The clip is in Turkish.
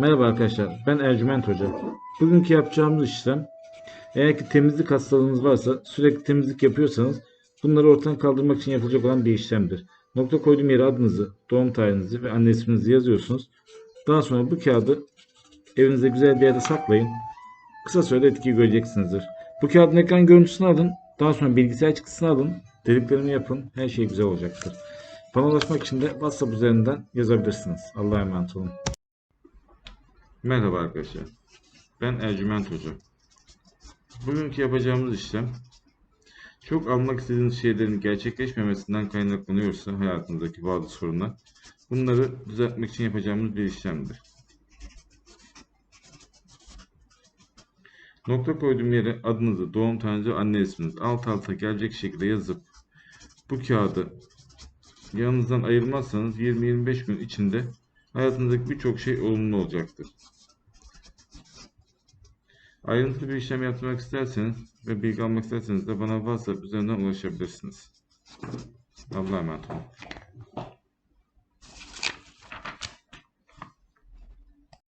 Merhaba arkadaşlar, ben Ercüment Hoca. Bugünkü yapacağımız işlem, eğer ki temizlik hastalığınız varsa, sürekli temizlik yapıyorsanız, bunları ortadan kaldırmak için yapılacak olan bir işlemdir. Nokta koyduğum yere adınızı, doğum tarihinizi ve anne isminizi yazıyorsunuz. Daha sonra bu kağıdı evinizde güzel bir yerde saklayın. Kısa sürede etkiyi göreceksinizdir. Bu kağıdın ekran görüntüsünü alın, daha sonra bilgisayar çıktısını alın, deliklerini yapın, her şey güzel olacaktır. Bana ulaşmak için de WhatsApp üzerinden yazabilirsiniz. Allah'a emanet olun. Merhaba arkadaşlar. Ben Ercüment Hoca. Bugünkü yapacağımız işlem çok almak istediğiniz şeylerin gerçekleşmemesinden kaynaklanıyorsa hayatınızdaki bazı sorunlar bunları düzeltmek için yapacağımız bir işlemdir. Nokta koyduğum yere adınızı, doğum tarihinizi, anne isminizi alt alta gelecek şekilde yazıp bu kağıdı yanınızdan ayırmazsanız 20-25 gün içinde hayatınızdaki birçok şey olumlu olacaktır. Ayrıntılı bir işlem yaptırmak isterseniz ve bilgi almak isterseniz de bana WhatsApp üzerinden ulaşabilirsiniz. Allah'a emanet olun.